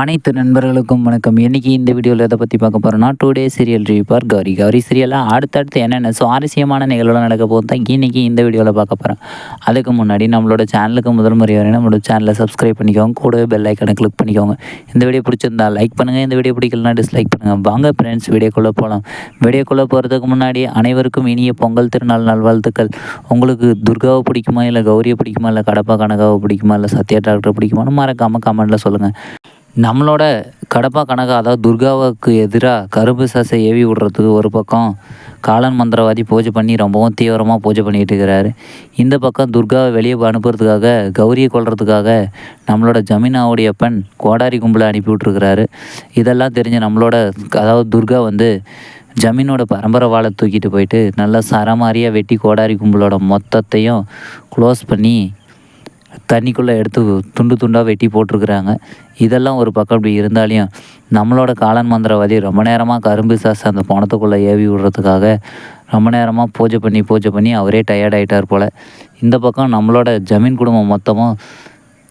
அனைத்து நண்பர்களுக்கும் வணக்கம். இன்றைக்கி இந்த வீடியோவில் எதை பற்றி பார்க்க போகிறோம்னா டூ டே சீரியல் ரிவிப்பார் பார் கௌரி கௌரி சீரியலாக அடுத்தடுத்து என்னென்ன சுவாரஸ்யமான நிகழ்வுகள் நடக்க போது தான் இன்றைக்கி இந்த வீடியோவில் பார்க்க போகிறோம் அதுக்கு முன்னாடி நம்மளோட சேனலுக்கு முதல் முறை வரை நம்மளோட சேனலை சப்ஸ்கிரைப் பண்ணிக்கோங்க. கூடவே பெல் ஐக்கனை கிளிக் பண்ணிக்கோங்க. இந்த வீடியோ பிடிச்சிருந்தா லைக் பண்ணுங்கள் இந்த வீடியோ பிடிக்கலனா டிஸ்லைக் பண்ணுங்கள் வாங்க ஃப்ரெண்ட்ஸ் வீடியோக்குள்ளே போகலாம் வீடியோக்குள்ளே போகிறதுக்கு முன்னாடி அனைவருக்கும் இனிய பொங்கல் திருநாள் நல்வாழ்த்துக்கள். உங்களுக்கு துர்காவை பிடிக்குமா? இல்லை கௌரியை பிடிக்குமா? இல்லை கடப்பா கனகாவை பிடிக்குமா? இல்லை சத்யா டாக்டரை பிடிக்குமான்னு மறக்காமல் கமெண்ட்டில் சொல்லுங்கள் நம்மளோட கடப்பா கனகா அதாவது துர்காவுக்கு எதிராக கருப்பு சாசை ஏவி விடுறதுக்கு ஒரு பக்கம் காலன் மந்திரவாதி பூஜை பண்ணி ரொம்பவும் தீவிரமாக பூஜை பண்ணிகிட்டு இருக்கிறாரு. இந்த பக்கம் துர்காவை வெளியே அனுப்புறதுக்காக கௌரியை கொள்றதுக்காக நம்மளோட ஜமீனாவுடைய பெண் கோடாரி கும்பலை அனுப்பி விட்ருக்கிறாரு இதெல்லாம் தெரிஞ்ச நம்மளோட அதாவது துர்கா வந்து ஜமீனோட பரம்பரை வாழை தூக்கிட்டு போயிட்டு நல்லா சரமாரியாக வெட்டி கோடாரி கும்பலோட மொத்தத்தையும் க்ளோஸ் பண்ணி தண்ணிக்குள்ளே எடுத்து துண்டு துண்டாக வெட்டி போட்டிருக்கிறாங்க. இதெல்லாம் ஒரு பக்கம் இப்படி இருந்தாலையும் நம்மளோட காலன் மந்திரவாதி ரொம்ப நேரமாக கரும்பு சாஸ் அந்த பணத்துக்குள்ளே ஏவி விடுறதுக்காக ரொம்ப நேரமாக பூஜை பண்ணி பூஜை பண்ணி அவரே டயர்ட் ஆகிட்டார் போல். இந்த பக்கம் நம்மளோட ஜமீன் குடும்பம் மொத்தமும்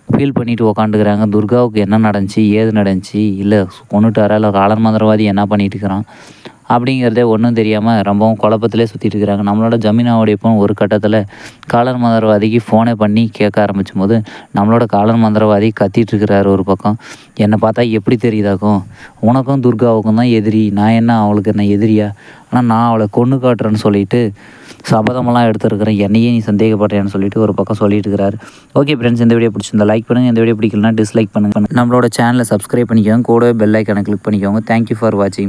ஃபீல் பண்ணிட்டு உக்காண்டுக்கிறாங்க துர்காவுக்கு என்ன நடந்துச்சு ஏது நடந்துச்சு இல்லை கொண்டுட்டாரா இல்லை காலன் மந்திரவாதி என்ன பண்ணிட்டு இருக்கிறான்? அப்படிங்கிறதே ஒன்றும் தெரியாமல் ரொம்பவும் குழப்பத்திலே சுற்றிட்டு இருக்கிறாங்க. நம்மளோட ஜமீனாவுடைய இப்போ ஒரு கட்டத்தில் காலர் மந்திரவாதிக்கு ஃபோனே பண்ணி கேட்க ஆரம்பிச்சும் போது நம்மளோட காலர் மந்திரவாதி கத்திட்டு இருக்கிறாரு ஒரு பக்கம். என்னை பார்த்தா எப்படி தெரியுதாக்கும்? உனக்கும் துர்காவுக்கும் தான் எதிரி. நான் என்ன அவளுக்கு என்ன எதிரியா? ஆனால் நான் அவளை கொண்டு காட்டுறேன்னு சொல்லிட்டு சபதமெல்லாம் எடுத்துருக்கிறேன். என்னையே நீ சந்தேகப்படுறேன்னு சொல்லிட்டு ஒரு பக்கம் சொல்லிட்டு இருக்கிறாரு. ஓகே ஃப்ரெண்ட்ஸ் இந்த வீடியோ பிடிச்சிருந்தா லைக் பண்ணுங்கள் இந்த வீடியோ பிடிக்கலனா டிஸ்லைக் பண்ணுங்கள் நம்மளோட சேனலை சப்ஸ்கிரைப் பண்ணிக்கோங்க. கூட பெல் ஐக்கனை கிளிக் பண்ணிக்கோங்க. தேங்க்யூ ஃபார் வாட்சிங்